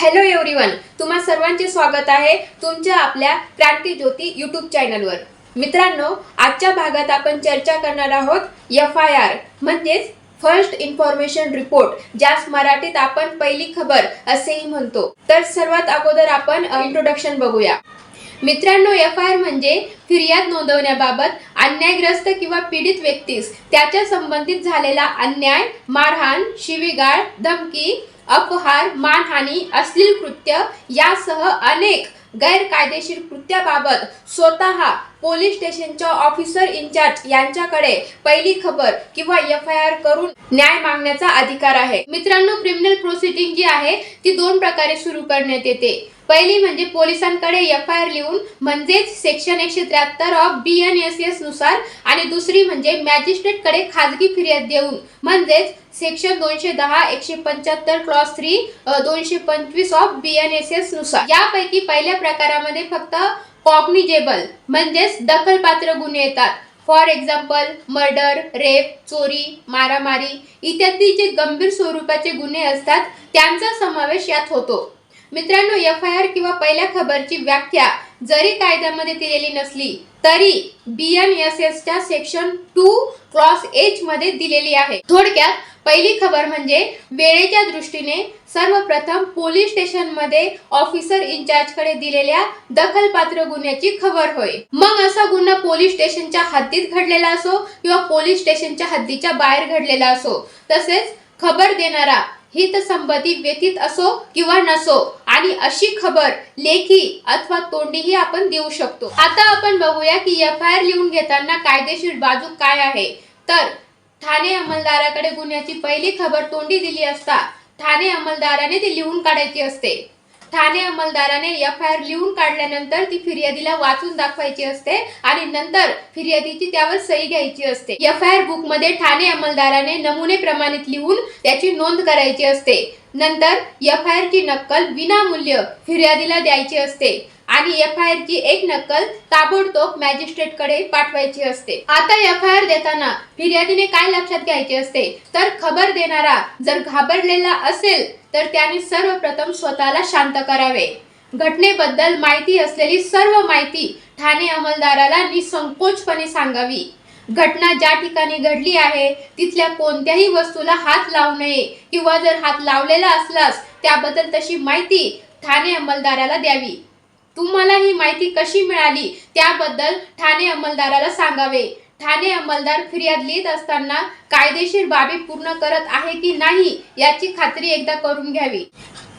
Hello everyone तुम्हा सर्वांचे स्वागत आहे तुमच्या आपल्या क्रांती ज्योती युट्यूब चॅनलवर मित्रांनो आजच्या भागात आपण चर्चा करणार आहोत एफ आय आर म्हणजेच फर्स्ट इन्फॉर्मेशन रिपोर्ट ज्यास मराठीत आपण पहिली खबर असेही म्हणतो. तर सर्वात अगोदर आपण इंट्रोडक्शन बघूया. मित्रांनो एफ आय आर म्हणजे फिर्याद नोंदवण्याबाबत अन्यायग्रस्त किंवा पीडित व्यक्तीस त्याच्या संबंधित झालेला अन्याय मारहाण शिवीगाळ धमकी अपहार मानहानी अश्लील कृत्य यासह अनेक गैरकायदेशीर कृत्याबाबत स्वतः पोलीस स्टेशनच्या ऑफिसर इन्चार्ज यांच्याकडे पहिली खबर किंवा एफ आय आर करून न्याय मागण्याचा अधिकार आहे. मित्रांनो क्रिमिनल प्रोसिडिंग जी आहे ती दोन प्रकारे सुरू करण्यात येते. पहिली म्हणजे पोलिसांकडे एफ आय आर लिहून म्हणजेच सेक्शन एकशे त्र्याहत्तर ऑफ बी एन एस एसनुसार आणि दुसरी म्हणजे मॅजिस्ट्रेटकडे खाजगी फिर्याद देऊन. म्हणजेच सेक्शन दोनशे दहा एकशे पंच्याहत्तर क्लॉस थ्री दोनशे पंचवीस ऑफ बी एन एस एसनुसार. यापैकी पहिल्या प्रकारामध्ये फक्त कॉग्निजेबल म्हणजेच दखलपात्र गुन्हे येतात. फॉर एक्झाम्पल मर्डर रेप चोरी मारामारी इत्यादी जे गंभीर स्वरूपाचे गुन्हे असतात त्यांचा समावेश यात होतो. मित्रांनो एफ आय आर किंवा पहिल्या खबरची व्याख्या जरी कायद्यामध्ये दिलेली नसली तरी बी एन एस एस च्या सेक्शन टू क्लॉस एच मध्ये दिलेली आहे. थोडक्यात पहिली खबर म्हणजे वेळेच्या दृष्टीने सर्वप्रथम पोलीस स्टेशनमध्ये ऑफिसर इन्चार्जकडे दिलेल्या दखलपात्र गुन्ह्याची खबर होय. मग असा गुन्हा पोलीस स्टेशनच्या हद्दीत घडलेला असो किंवा पोलीस स्टेशनच्या हद्दीच्या बाहेर घडलेला असो तसेच खबर देणारा हितसंबंधी व्यतीत असो किंवा नसो आणि अशी खबर लेखी अथवा तोंडीही आपण देऊ शकतो. आता आपण बघूया की एफ आय आर लिहून घेताना कायदेशीर बाजू काय आहे. तर ठाणे अंमलदाराकडे गुन्ह्याची पहिली खबर तोंडी दिली असता ठाणे अंमलदाराने ती लिहून काढायची असते. ठाणे अंमलदाराने एफ आय आर लिहून काढल्यानंतर ती फिर्यादीला वाचून दाखवायची असते आणि नंतर फिर्यादीची त्यावर सही घ्यायची असते. एफ आय आर बुकमध्ये ठाणे अंमलदाराने नमुने प्रमाणित लिहून त्याची नोंद करायची असते. नंतर एफ आय आर ची नक्कल विनामूल्य फिर्यादीला द्यायची असते आणि एफ आय आर ची एक नक्कल ताबडतोब मॅजिस्ट्रेटकडे पाठवायची असते. आता एफ आय आर देताना फिर्यादीने काय लक्षात घ्यायचे असते? तर खबर देणारा जर घाबरलेला असेल तर त्याने सर्वप्रथम स्वतःला शांत करावे. घटनेबद्दल माहिती असलेली सर्व माहिती ठाणे अंमलदाराला निसंकोचपणे सांगावी. घटना ज्या ठिकाणी घडली आहे तिथल्या कोणत्याही वस्तूला हात लावू नये किंवा जर हात लावलेला असलास त्याबद्दल तशी माहिती ठाणे अंमलदाराला द्यावी. तुम्हाला ही माहिती कशी मिळाली त्याबद्दल ठाणे अंमलदाराला सांगावे. ठाणे अंमलदार फिर्याद लिहित असताना कायदेशीर बाबी पूर्ण करत आहे की नाही याची खात्री एकदा करून घ्यावी.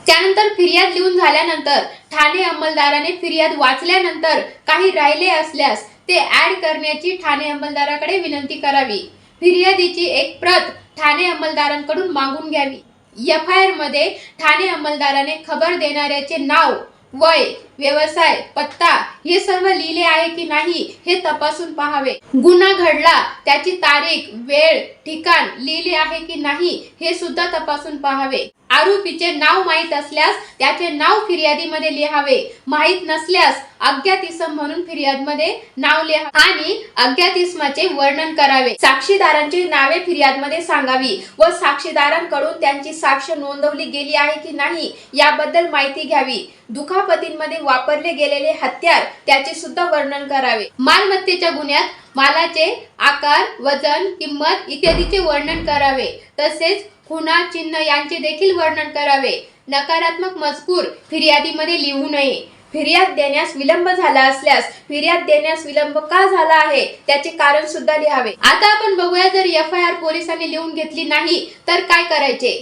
त्यानंतर फिर्याद लिहून झाल्यानंतर ठाणे अंमलदाराने फिर्याद वाचल्यानंतर काही राहिले असल्यास ते ऍड करण्याची ठाणे अंमलदाराकडे विनंती करावी. फिर्यादीची एक प्रत ठाणे अंमलदारांकडून मागून घ्यावी. एफ आय आरमध्ये ठाणे अंमलदाराने खबर देणाऱ्याचे नाव वय व्यवसाय पत्ता हे सर्व लिहिले आहे की नाही हे तपासून पाहावे. गुन्हा घडला त्याची तारीख वेळ ठिकाण लिहिले आहे की नाही हे सुद्धा तपासून पाहावे. आरोपीचे नाव माहीत असल्यास त्याचे नाव फिर्यादीमध्ये लिहावे. माहीत नसल्यास अज्ञात इसम म्हणून फिर्यादमध्ये नाव लिहा आणि अज्ञात इसमाचे वर्णन करावे. साक्षीदारांची नावे फिर्यादमध्ये सांगावी व साक्षीदारांकडून त्यांची साक्ष नोंदवली गेली आहे की नाही याबद्दल माहिती घ्यावी. दुखापतींमध्ये वापरले गेलेले हत्यार त्याचे सुद्धा वर्णन करावे. मालमत्तेच्या गुन्ह्यात मालाचे आकार वजन किंमत इत्यादीचे वर्णन करावे. तसेच खुणा चिन्ह यांचे देखील वर्णन करावे. नकारात्मक मजकूर फिर्यादीमध्ये लिहू नये. फिर्याद देण्यास विलंब झाला असल्यास फिर्याद देण्यास विलंब का झाला आहे? त्याचे कारण सुद्धा लिहावे. आता आपण बघूया जर एफ आय आर पोलिसांनी लिहून घेतली नाही तर काय करायचे?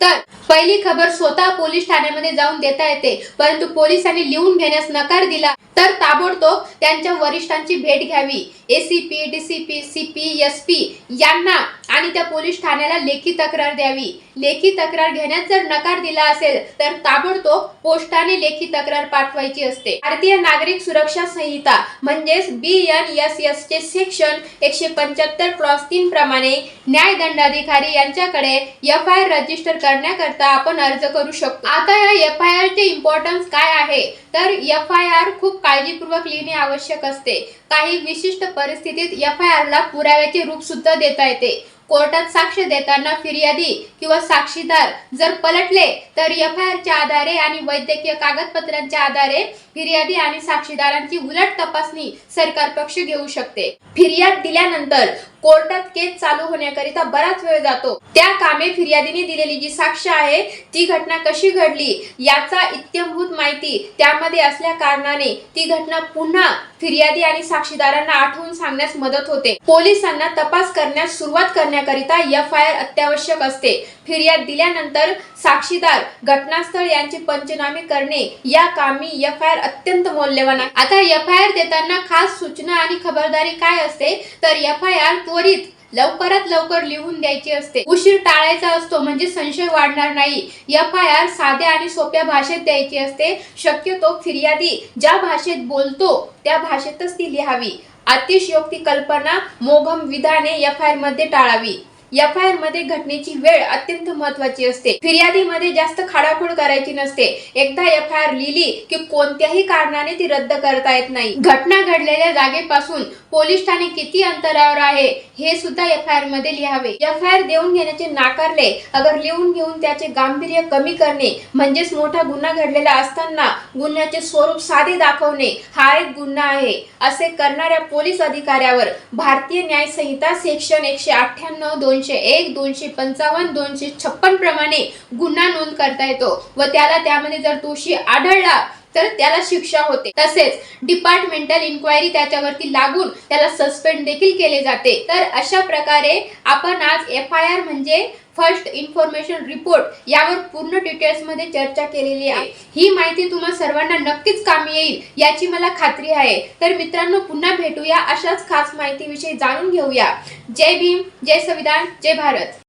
तर पहिली खबर स्वतः पोलीस ठाण्यामध्ये जाऊन देता येते. परंतु पोलिसांनी लिहून घेण्यास नकार दिला तर ताबडतोब त्यांच्या वरिष्ठांची भेट घ्यावी. ACP DCP CP S P यांना आणि त्या पोलीस ठाण्याला लेखी तक्रार द्यावी. लेखी तक्रार घेण्यास जर नकार दिला असेल तर ताबडतोब पोस्टाने लेखी तक्रार पाठवायची असते. भारतीय नागरिक सुरक्षा संहिता म्हणजेच बी एन एस एस चे सेक्शन एकशे पंच्याहत्तर क्लॉस तीन प्रमाणे न्यायदंडाधिकारी यांच्याकडे एफ आय आर रजिस्टर करण्याकरता आपण अर्ज करू शकतो. आता या एफ आय आर चे इम्पॉर्टन्स काय आहे? तर एफ आय आर खूप काळजीपूर्वक लिहिणे आवश्यक असते. काही विशिष्ट परिस्थितीत एफ आय आर ला पुराव्याचे रूप सुद्धा देता येते. कोर्टात साक्ष देताना फिर्यादी किंवा साक्षीदार जर पलटले तर एफ आय आरच्या आधारे आणि वैद्यकीय कागदपत्रांच्या आधारे फिर्यादी आणि साक्षीदारांची उलट तपासणी सरकार पक्ष घेऊ शकते. फिर्याद दिल्यानंतर कोर्टात केस चालू होण्याकरिता बराच वेळ जातो. त्या कामे फिर्यादीने दिलेली जी साक्ष आहे ती घटना कशी घडली याचा इत्यंभूत माहिती त्यामध्ये असल्या कारणाने ती घटना पुन्हा फिर्यादी आणि साक्षीदारांना आठवून सांगण्यास मदत होते. पोलिसांना तपास करण्यास सुरुवात करण्यास करण्याकरिता एफ आय आर अत्यावश्यक असते. फिर्याद दिल्यानंतर साक्षीदार घटनास्थळ यांचे पंचनामे करणे या कामी एफ आय आर अत्यंत मौल्यवान आहे. आता एफ आय आर देताना खास सूचना आणि खबरदारी काय असते? तर एफ आय आर त्वरित लवकरात लवकर लिहून द्यायची असते. उशीर टाळायचा असतो म्हणजे संशय वाढणार नाही. एफ आय आर साध्या आणि सोप्या भाषेत द्यायची असते. शक्यतो फिर्यादी ज्या भाषेत बोलतो त्या भाषेतच ती लिहावी. अतिशयोक्ती कल्पना मोघम विधाने एफ आय आरमध्ये टाळावी. एफ आय आरमध्ये घटनेची वेळ अत्यंत महत्वाची असते. फिर्यादीमध्ये जास्त खाडाखोड करायची नसते. एकदा एफ आय आर लिहिली की कोणत्याही कारणाने ती रद्द करता येत नाही. घटना घडलेल्या जागेपासून पोलीस ठाणे किती अंतरावर आहे हे सुद्धा एफ आय आरमध्ये लिहावे. एफ आय आर देऊन घेण्याचे नाकारले अगर लिहून घेऊन त्याचे गांभीर्य कमी करणे म्हणजेच मोठा गुन्हा घडलेला असताना गुन्ह्याचे स्वरूप साधे दाखवणे हा एक गुन्हा आहे असे करणाऱ्या पोलीस अधिकाऱ्यावर भारतीय न्याय संहिता सेक्शन एकशे अठ्ठ्याण्णव दोनशे एक दोनशे पंचावन्न दोनशे छप्पन प्रमाणे गुन्हा नोंद करता येतो व त्याला त्यामध्ये जर दोषी आढळला तर त्याला शिक्षा होते. तसेच डिपार्टमेंटल इन्क्वायरी त्याच्यावरती लागून त्याला सस्पेंड देखील केले जाते. तर अशा प्रकारे आपण आज एफ आय आर म्हणजे फर्स्ट इन्फॉर्मेशन रिपोर्ट यावर पूर्ण डिटेल्समध्ये चर्चा केलेली आहे. ही माहिती तुम्हा सर्वांना नक्कीच कामी येईल याची मला खात्री आहे. तर मित्रांनो पुन्हा भेटूया अशाच खास माहितीविषयी जाणून घेऊया. जय भीम जय संविधान जय भारत.